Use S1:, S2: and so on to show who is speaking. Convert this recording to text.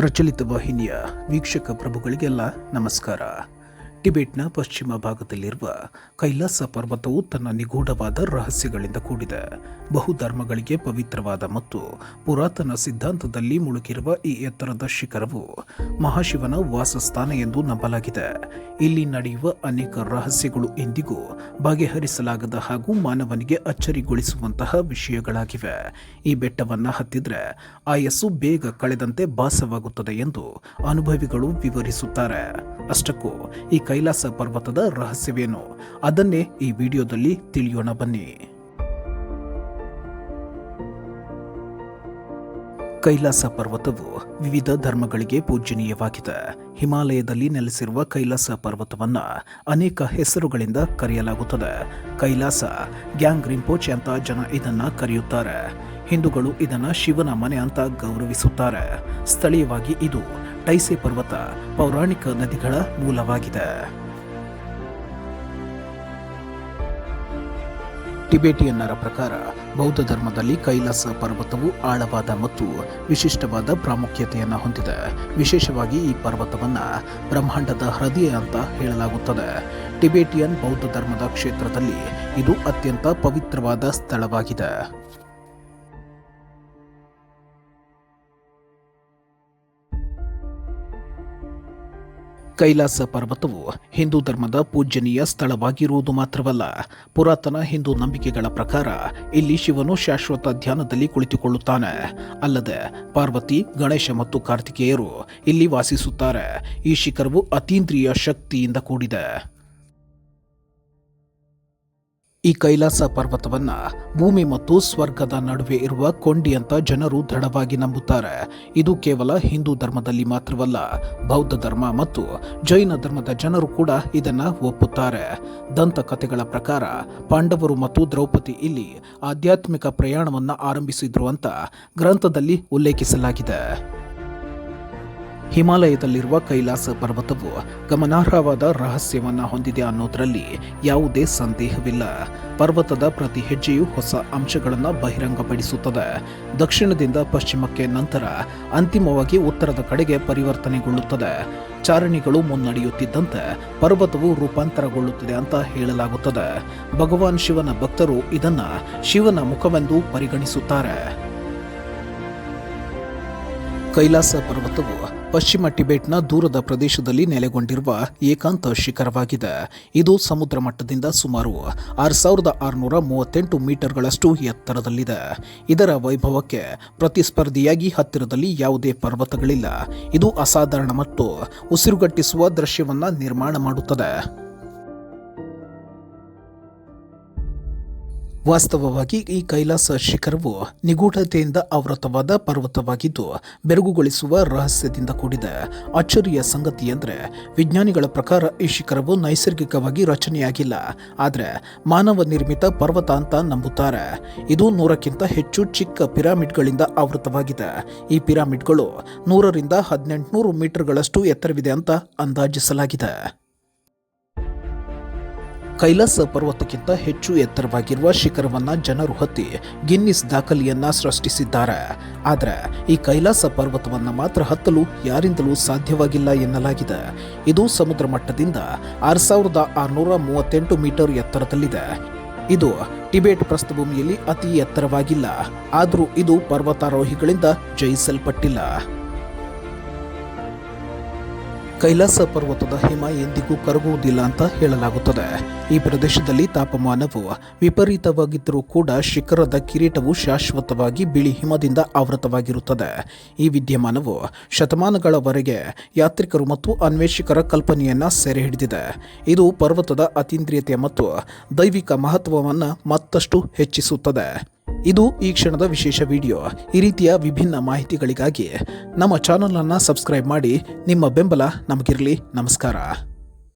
S1: ಪ್ರಚಲಿತ ವಾಹಿನಿಯ ವೀಕ್ಷಕ ಪ್ರಭುಗಳಿಗೆಲ್ಲ ನಮಸ್ಕಾರ. ಟಿಬೆಟ್ನ ಪಶ್ಚಿಮ ಭಾಗದಲ್ಲಿರುವ ಕೈಲಾಸ ಪರ್ವತವು ತನ್ನ ನಿಗೂಢವಾದ ರಹಸ್ಯಗಳಿಂದ ಕೂಡಿದೆ. ಬಹುಧರ್ಮಗಳಿಗೆ ಪವಿತ್ರವಾದ ಮತ್ತು ಪುರಾತನ ಸಿದ್ಧಾಂತದಲ್ಲಿ ಮುಳುಗಿರುವ ಈ ಎತ್ತರದ ಶಿಖರವು ಮಹಾಶಿವನ ವಾಸಸ್ಥಾನ ಎಂದು ನಂಬಲಾಗಿದೆ. ಇಲ್ಲಿ ನಡೆಯುವ ಅನೇಕ ರಹಸ್ಯಗಳು ಇಂದಿಗೂ ಬಗೆಹರಿಸಲಾಗದ ಹಾಗೂ ಮಾನವನಿಗೆ ಅಚ್ಚರಿಗೊಳಿಸುವಂತಹ ವಿಷಯಗಳಾಗಿವೆ. ಈ ಬೆಟ್ಟವನ್ನು ಹತ್ತಿದ್ರೆ ಆಯಸ್ಸು ಬೇಗ ಕಳೆದಂತೆ ಭಾಸವಾಗುತ್ತದೆ ಎಂದು ಅನುಭವಿಗಳು ವಿವರಿಸುತ್ತಾರೆ. ಅಷ್ಟಕ್ಕೂ ಈ ಕೈಲಾಸ ಪರ್ವತದ ರಹಸ್ಯವೇನು? ಅದನ್ನೇ ಈ ವಿಡಿಯೋದಲ್ಲಿ ತಿಳಿಯೋಣ ಬನ್ನಿ. ಕೈಲಾಸ ಪರ್ವತವು ವಿವಿಧ ಧರ್ಮಗಳಿಗೆ ಪೂಜನೀಯವಾಗಿದೆ ಹಿಮಾಲಯದಲ್ಲಿ ನೆಲೆಸಿರುವ ಕೈಲಾಸ ಪರ್ವತವನ್ನ ಅನೇಕ ಹೆಸರುಗಳಿಂದ ಕರೆಯಲಾಗುತ್ತದೆ. ಕೈಲಾಸ, ಗ್ಯಾಂಗ್ ರಿಂಪೋಚ್ ಅಂತ ಜನ ಇದನ್ನು ಕರೆಯುತ್ತಾರೆ. ಹಿಂದೂಗಳು ಇದನ್ನು ಶಿವನ ಮನೆ ಅಂತ ಗೌರವಿಸುತ್ತಾರೆ. ಸ್ಥಳೀಯವಾಗಿ ಇದು ಟೈಸೆ ಪರ್ವತ ಪೌರಾಣಿಕ ನದಿಗಳ ಮೂಲವಾಗಿದೆ. ಟಿಬೇಟಿಯನ್ನರ ಪ್ರಕಾರ ಬೌದ್ಧ ಧರ್ಮದಲ್ಲಿ ಕೈಲಾಸ ಪರ್ವತವು ಆಳವಾದ ಮತ್ತು ವಿಶಿಷ್ಟವಾದ ಪ್ರಾಮುಖ್ಯತೆಯನ್ನು ಹೊಂದಿದೆ. ವಿಶೇಷವಾಗಿ ಈ ಪರ್ವತವನ್ನು ಬ್ರಹ್ಮಾಂಡದ ಹೃದಯ ಅಂತ ಹೇಳಲಾಗುತ್ತದೆ. ಟಿಬೇಟಿಯನ್ ಬೌದ್ಧ ಧರ್ಮದ ಕ್ಷೇತ್ರದಲ್ಲಿ ಇದು ಅತ್ಯಂತ ಪವಿತ್ರವಾದ ಸ್ಥಳವಾಗಿದೆ. ಕೈಲಾಸ ಪರ್ವತವು ಹಿಂದೂ ಧರ್ಮದ ಪೂಜ್ಯನೀಯ ಸ್ಥಳವಾಗಿರುವುದು ಮಾತ್ರವಲ್ಲ, ಪುರಾತನ ಹಿಂದೂ ನಂಬಿಕೆಗಳ ಪ್ರಕಾರ ಇಲ್ಲಿ ಶಿವನು ಶಾಶ್ವತ ಧ್ಯಾನದಲ್ಲಿ ಕುಳಿತುಕೊಳ್ಳುತ್ತಾನೆ. ಅಲ್ಲದೆ ಪಾರ್ವತಿ, ಗಣೇಶ ಮತ್ತು ಕಾರ್ತಿಕೇಯರು ಇಲ್ಲಿ ವಾಸಿಸುತ್ತಾರೆ. ಈ ಶಿಖರವು ಅತೀಂದ್ರಿಯ ಶಕ್ತಿಯಿಂದ ಕೂಡಿದೆ. ಈ ಕೈಲಾಸ ಪರ್ವತವನ್ನ ಭೂಮಿ ಮತ್ತು ಸ್ವರ್ಗದ ನಡುವೆ ಇರುವ ಕೊಂಡಿ ಅಂತ ಜನರು ದೃಢವಾಗಿ ನಂಬುತ್ತಾರೆ. ಇದು ಕೇವಲ ಹಿಂದೂ ಧರ್ಮದಲ್ಲಿ ಮಾತ್ರವಲ್ಲ, ಬೌದ್ಧ ಧರ್ಮ ಮತ್ತು ಜೈನ ಧರ್ಮದ ಜನರು ಕೂಡ ಇದನ್ನ ಒಪ್ಪುತ್ತಾರೆ. ದಂತಕಥೆಗಳ ಪ್ರಕಾರ, ಪಾಂಡವರು ಮತ್ತು ದ್ರೌಪದಿ ಇಲ್ಲಿ ಆಧ್ಯಾತ್ಮಿಕ ಪ್ರಯಾಣವನ್ನು ಆರಂಭಿಸಿದ್ರು ಅಂತ ಗ್ರಂಥದಲ್ಲಿ ಉಲ್ಲೇಖಿಸಲಾಗಿದೆ. ಹಿಮಾಲಯದಲ್ಲಿರುವ ಕೈಲಾಸ ಪರ್ವತವು ಗಮನಾರ್ಹವಾದ ರಹಸ್ಯವನ್ನು ಹೊಂದಿದೆ ಅನ್ನೋದರಲ್ಲಿ ಯಾವುದೇ ಸಂದೇಹವಿಲ್ಲ. ಪರ್ವತದ ಪ್ರತಿ ಹೆಜ್ಜೆಯು ಹೊಸ ಅಂಶಗಳನ್ನು ಬಹಿರಂಗಪಡಿಸುತ್ತದೆ. ದಕ್ಷಿಣದಿಂದ ಪಶ್ಚಿಮಕ್ಕೆ ನಂತರ ಅಂತಿಮವಾಗಿ ಉತ್ತರದ ಕಡೆಗೆ ಪರಿವರ್ತನೆಗೊಳ್ಳುತ್ತದೆ. ಚಾರಣಿಗಳು ಮುನ್ನಡೆಯುತ್ತಿದ್ದಂತೆ ಪರ್ವತವು ರೂಪಾಂತರಗೊಳ್ಳುತ್ತದೆ ಅಂತ ಹೇಳಲಾಗುತ್ತದೆ. ಭಗವಾನ್ ಶಿವನ ಭಕ್ತರು ಇದನ್ನು ಶಿವನ ಮುಖವೆಂದು ಪರಿಗಣಿಸುತ್ತಾರೆ. ಕೈಲಾಸ ಪರ್ವತವು ಪಶ್ಚಿಮ ಟಿಬೆಟ್ನ ದೂರದ ಪ್ರದೇಶದಲ್ಲಿ ನೆಲೆಗೊಂಡಿರುವ ಏಕಾಂತ ಶಿಖರವಾಗಿದೆ. ಇದು ಸಮುದ್ರ ಮಟ್ಟದಿಂದ ಸುಮಾರು ಆರು ಸಾವಿರದ ಆರುನೂರ ಮೂವತ್ತೆಂಟು ಮೀಟರ್ಗಳಷ್ಟು ಎತ್ತರದಲ್ಲಿದೆ. ಇದರ ವೈಭವಕ್ಕೆ ಪ್ರತಿಸ್ಪರ್ಧಿಯಾಗಿ ಹತ್ತಿರದಲ್ಲಿ ಯಾವುದೇ ಪರ್ವತಗಳಿಲ್ಲ. ಇದು ಅಸಾಧಾರಣ ಮತ್ತು ಉಸಿರುಗಟ್ಟಿಸುವ ದೃಶ್ಯವನ್ನು ನಿರ್ಮಾಣ ಮಾಡುತ್ತದೆ. ವಾಸ್ತವವಾಗಿ ಈ ಕೈಲಾಸ ಶಿಖರವು ನಿಗೂಢತೆಯಿಂದ ಆವೃತವಾದ ಪರ್ವತವಾಗಿದ್ದು, ಬೆರಗುಗೊಳಿಸುವ ರಹಸ್ಯದಿಂದ ಕೂಡಿದೆ ಅಚ್ಚರಿಯ ಸಂಗತಿ ಅಂದರೆ, ವಿಜ್ಞಾನಿಗಳ ಪ್ರಕಾರ ಈ ಶಿಖರವು ನೈಸರ್ಗಿಕವಾಗಿ ರಚನೆಯಾಗಿಲ್ಲ, ಆದರೆ ಮಾನವ ನಿರ್ಮಿತ ಪರ್ವತ ಅಂತ ನಂಬುತ್ತಾರೆ. ಇದು ನೂರಕ್ಕಿಂತ ಹೆಚ್ಚು ಚಿಕ್ಕ ಪಿರಾಮಿಡ್ಗಳಿಂದ ಆವೃತವಾಗಿದೆ. ಈ ಪಿರಾಮಿಡ್ಗಳು ನೂರರಿಂದ ಹದಿನೆಂಟುನೂರು ಮೀಟರ್ಗಳಷ್ಟು ಎತ್ತರವಿದೆ ಅಂತ ಅಂದಾಜಿಸಲಾಗಿದೆ. ಕೈಲಾಸ ಪರ್ವತಕ್ಕಿಂತ ಹೆಚ್ಚು ಎತ್ತರವಾಗಿರುವ ಶಿಖರವನ್ನ ಜನರು ಹತ್ತಿ ಗಿನ್ನಿಸ್ ದಾಖಲೆಯನ್ನ ಸೃಷ್ಟಿಸಿದ್ದಾರೆ. ಆದರೆ ಈ ಕೈಲಾಸ ಪರ್ವತವನ್ನ ಮಾತ್ರ ಹತ್ತಲು ಯಾರಿಂದಲೂ ಸಾಧ್ಯವಾಗಿಲ್ಲ ಎನ್ನಲಾಗಿದೆ. ಇದು ಸಮುದ್ರ ಮಟ್ಟದಿಂದ ಆರು ಸಾವಿರದ ಆರುನೂರ ಮೂವತ್ತೆಂಟು ಮೀಟರ್ ಎತ್ತರದಲ್ಲಿದೆ. ಇದು ಟಿಬೆಟ್ ಪ್ರಸ್ಥಭೂಮಿಯಲ್ಲಿ ಅತಿ ಎತ್ತರವಾಗಿಲ್ಲ. ಆದರೂ ಇದು ಪರ್ವತಾರೋಹಿಗಳಿಂದ ಜಯಿಸಲ್ಪಟ್ಟಿಲ್ಲ. ಕೈಲಾಸ ಪರ್ವತದ ಹಿಮ ಎಂದಿಗೂ ಕರಗುವುದಿಲ್ಲ ಅಂತ ಹೇಳಲಾಗುತ್ತದೆ. ಈ ಪ್ರದೇಶದಲ್ಲಿ ತಾಪಮಾನವು ವಿಪರೀತವಾಗಿದ್ದರೂ ಕೂಡ ಶಿಖರದ ಕಿರೀಟವು ಶಾಶ್ವತವಾಗಿ ಬಿಳಿ ಹಿಮದಿಂದ ಆವೃತವಾಗಿರುತ್ತದೆ. ಈ ವಿದ್ಯಮಾನವು ಶತಮಾನಗಳವರೆಗೆ ಯಾತ್ರಿಕರು ಮತ್ತು ಅನ್ವೇಷಕರ ಕಲ್ಪನೆಯನ್ನು ಸೆರೆ ಹಿಡಿದಿದೆ ಇದು ಪರ್ವತದ ಅತೀಂದ್ರಿಯತೆ ಮತ್ತು ದೈವಿಕ ಮಹತ್ವವನ್ನು ಮತ್ತಷ್ಟು ಹೆಚ್ಚಿಸುತ್ತದೆ. ಇದು ಈ ಕ್ಷಣದ ವಿಶೇಷ ವಿಡಿಯೋ. ಈ ರೀತಿಯ ವಿಭಿನ್ನ ಮಾಹಿತಿಗಳಿಗಾಗಿ ನಮ್ಮ ಚಾನಲನ್ನು ಸಬ್ಸ್ಕ್ರೈಬ್ ಮಾಡಿ ನಿಮ್ಮ ಬೆಂಬಲ ನಮಗಿರಲಿ. ನಮಸ್ಕಾರ.